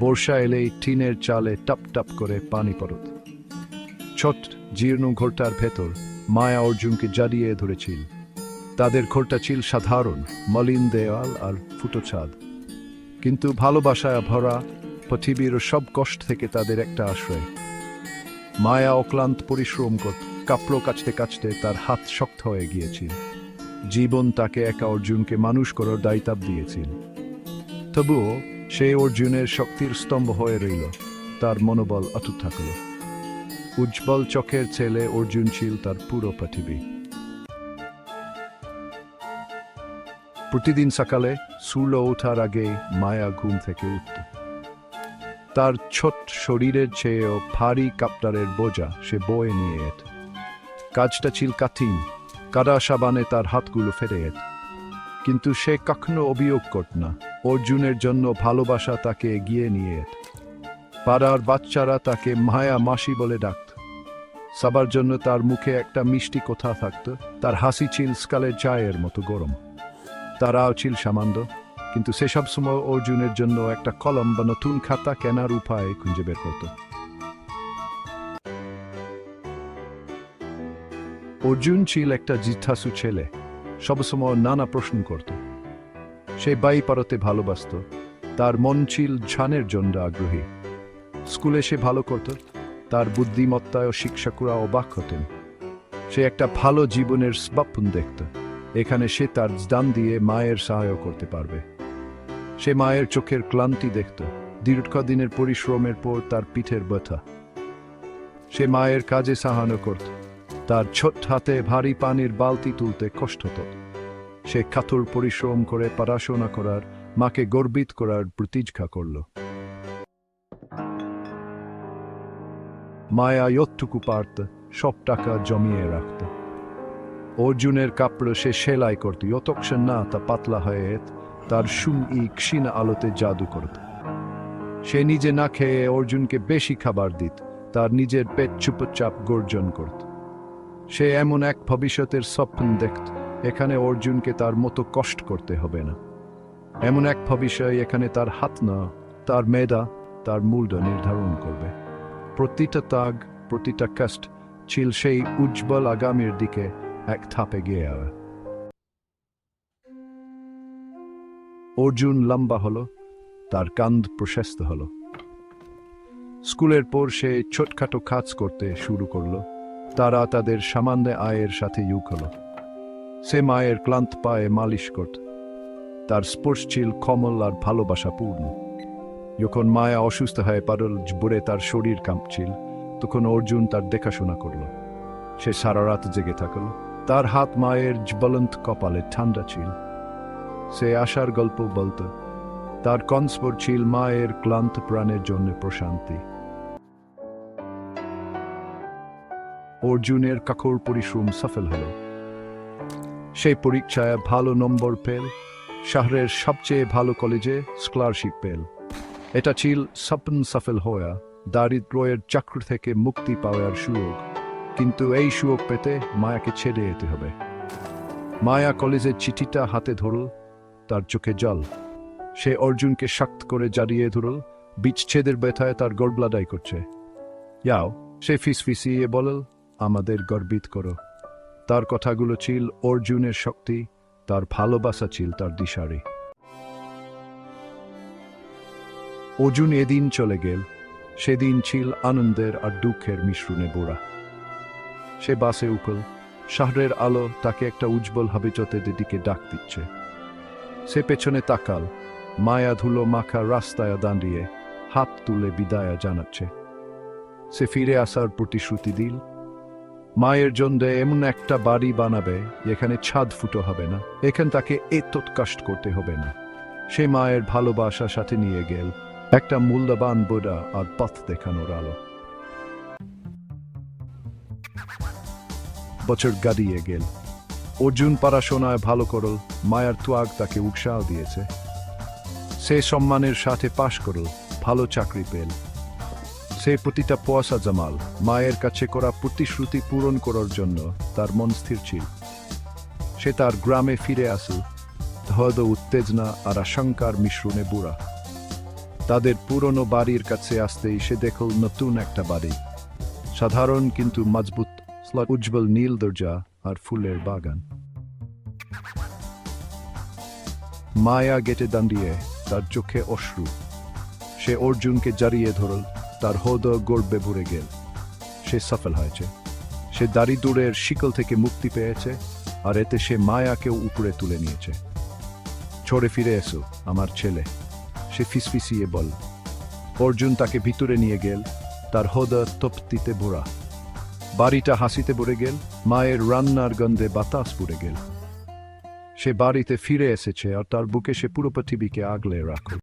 বর্ষা এলেই টিনের চালে টপ টপ করে পানি পড়ত। ছোট জীর্ণ ঘরটার ভেতর মায়া অর্জুনকে জারিয়ে ধরেছিল। তাদের ঘরটা ছিল সাধারণ, মলিন দেওয়াল আর ফুটো ছাদ। কিন্তু ভালোবাসায় ভরা পৃথিবীর সব কষ্ট থেকে তাদের একটা আশ্রয়। মায়া অক্লান্ত পরিশ্রম করত কাপড় কাচতে কাচতে তার হাত শক্ত হয়ে গিয়েছিল। জীবন তাকে একা অর্জুনকে মানুষ করার দায়িত্ব দিয়েছিল। তবুও সে অর্জুনের শক্তির স্তম্ভ হয়ে রইল। তার মনোবল অটুট থাকল। উজ্জ্বল চোখের ছেলে অর্জুন ছিল তার পুরো পৃথিবী। প্রতিদিন সকালে সূর্য ওঠার আগে মায়া ঘুম থেকে উঠত। তার ছোট শরীরের চেয়েও ভারী কাপ্টারের বোঝা সে বয়ে নিয়ে এত। কাজটা ছিল কাঠিন কাদা সাবানে তার হাতগুলো ফেরে এত। কিন্তু সে কখনো অভিযোগ করত না। অর্জুনের জন্য ভালোবাসা তাকে এগিয়ে নিয়ে পাড়ার বাচ্চারা তাকে মায়া মাসি বলে ডাকত। সবার জন্য তার মুখে একটা মিষ্টি কথা থাকত, তার হাসি ছিল স্কালের চায়ের মতো গরম। তারাও ছিল সামান্য, কিন্তু সেসব সময় অর্জুনের জন্য একটা কলম বা নতুন খাতা কেনার উপায় খুঁজে বের করত। অর্জুন ছিল একটা জিজ্ঞাসু ছেলে সবসময় নানা প্রশ্ন করত। সে বাই পারতে ভালোবাসত। তার মন ছিল ঝানের জন্য আগ্রহী। স্কুলে সে ভালো করত, তার বুদ্ধিমত্তায় ও শিক্ষকরা অবাক হতেন। সে একটা ভালো জীবনের স্বপ্ন দেখত, এখানে সে তার দান দিয়ে মায়ের সহায় করতে পারবে। সে মায়ের চোখের ক্লান্তি দেখত, দীর্ঘদিনের পরিশ্রমের পর তার পিঠের ব্যথা। সে মায়ের কাজে সাহানো করত, তার ছোট হাতে ভারী পানির বালতি তুলতে কষ্ট হতো। সে কাতর পরিশ্রম করে পড়াশোনা করার, মাকে গর্বিত করার প্রতিজ্ঞা করল। মায়া যতটুকু পারত, সব টাকা জমিয়ে রাখত। অর্জুনের কাপড় সে সেলাই করত, যতক্ষণ না তা পাতলা হয়ে তার সুম ই ক্ষীণ আলোতে জাদু করত। সে নিজে না খেয়ে অর্জুনকে বেশি খাবার দিত, তার নিজের পেট চুপচাপ গর্জন করত। সে এমন এক ভবিষ্যতের স্বপ্ন দেখত। এখানে অর্জুনকে তার মতো কষ্ট করতে হবে না। এমন এক ভবিষ্যৎ এখানে তার হাত না, তার মেধা, তার মূল্য নির্ধারণ করবে। প্রতিটা তাগ, প্রতিটা কষ্ট ছিল সেই উজ্জ্বল আগামীর দিকে এক থাপে গিয়ে যাওয়া অর্জুন লম্বা হলো, তার কান্ধ প্রশস্ত হলো। স্কুলের পর সে ছোটখাটো কাজ করতে শুরু করল। তারা তাদের সামান্য আয়ের সাথে যুগ হলো। সে মায়ের ক্লান্ত পায়ে মালিশ করত তার স্পর্শ ছিল কমল আর ভালোবাসা পূর্ণ। যখন মায়া অসুস্থ হয়ে পারল বুড়ে তার শরীর কাঁপছিল, তখন অর্জুন তার দেখাশোনা করল। সে সারা রাত জেগে থাকল। তার হাত মায়ের জ্বলন্ত কপালে ঠান্ডা ছিল। সে আশার গল্প বলত, তার কনস্পর ছিল মায়ের ক্লান্ত প্রাণের জন্য প্রশান্তি। অর্জুনের কাকর পরিশ্রম সফল হল। সেই পরীক্ষায় ভালো নম্বর পেল, শহরের সবচেয়ে ভালো কলেজে স্কলারশিপ পেল। এটা ছিল স্বপ্ন সফল হওয়া, দারিদ্র্যের চক্র থেকে মুক্তি পাওয়ার সুযোগ। কিন্তু এই সুযোগ পেতে মায়াকে ছেড়ে যেতে হবে। মায়া কলেজের চিঠিটা হাতে ধরল, তার চোখে জল। সে অর্জুনকে শক্ত করে জারিয়ে ধরল, বিচ্ছেদের ব্যথায় তার গড়বলাদাই করছে। যাও, সে ফিসফিসিয়ে বলল, আমাদের গর্বিত করো। তার কথাগুলো ছিল অর্জুনের শক্তি, তার ভালোবাসা ছিল তার দিশারি। অর্জুন এদিন চলে গেল, সেদিন ছিল আনন্দের আর দুঃখের মিশ্রণে বোড়া সে বাসে উকল শহরের আলো তাকে একটা উজ্জ্বল হাবিজতের দিকে ডাক দিচ্ছে। সে পেছনে তাকাল, মায়া ধুলো মাখা রাস্তায় দাঁড়িয়ে হাত তুলে বিদায়া জানাচ্ছে। সে ফিরে আসার প্রতিশ্রুতি দিল মায়ের জন্য এমন একটা বাড়ি বানাবে, যেখানে ছাদ ফুটো হবে না, এখান তাকে এত কষ্ট করতে হবে না। সে মায়ের ভালোবাসার সাথে নিয়ে গেল, একটা মূল্যবান বোড়া আর পথ দেখানোর আলো। বছর গাড়িয়ে গেল। অর্জুন পড়াশোনায় ভালো করল, মায়ার ত্যাগ তাকে উৎসাহ দিয়েছে। সে সম্মানের সাথে পাশ করল, ভালো চাকরি পেল। সে প্রতিটা পয়সা জামাল, মায়ের কাছে করা প্রতিশ্রুতি পূরণ করার জন্য তার মন স্থির ছিল। সে তার গ্রামে ফিরে আসল হদ উত্তেজনা আর আশঙ্কার মিশ্রণে বুড়া। তাদের পুরনো বাড়ির কাছে আসতেই সে দেখল নতুন একটা বাড়ি। সাধারণ কিন্তু মজবুত উজ্জ্বল নীল দরজা আর ফুলের বাগান। মায়া গেটে দাঁড়িয়ে তার চোখে অশ্রু। সে অর্জুনকে জারিয়ে ধরল তার হদ গর্বে ভরে গেল। সে সফল হয়েছে। সে দাড়ি দূরের শিকল থেকে মুক্তি পেয়েছে আর এতে সে মায়াকেও উপরে তুলে নিয়েছে। ছড়ে ফিরে এসো, আমার ছেলে, সে ফিসফিসিয়ে বল। অর্জুন তাকে ভিতরে নিয়ে গেল, তার হদা তপ্তিতে ভরা। বাড়িটা হাসিতে ভরে গেল, মায়ের রান্নার গন্ধে বাতাস পুড়ে গেল। সে বাড়িতে ফিরে এসেছে আর তার বুকে সে পুরো পৃথিবীকে আগলে রাখল।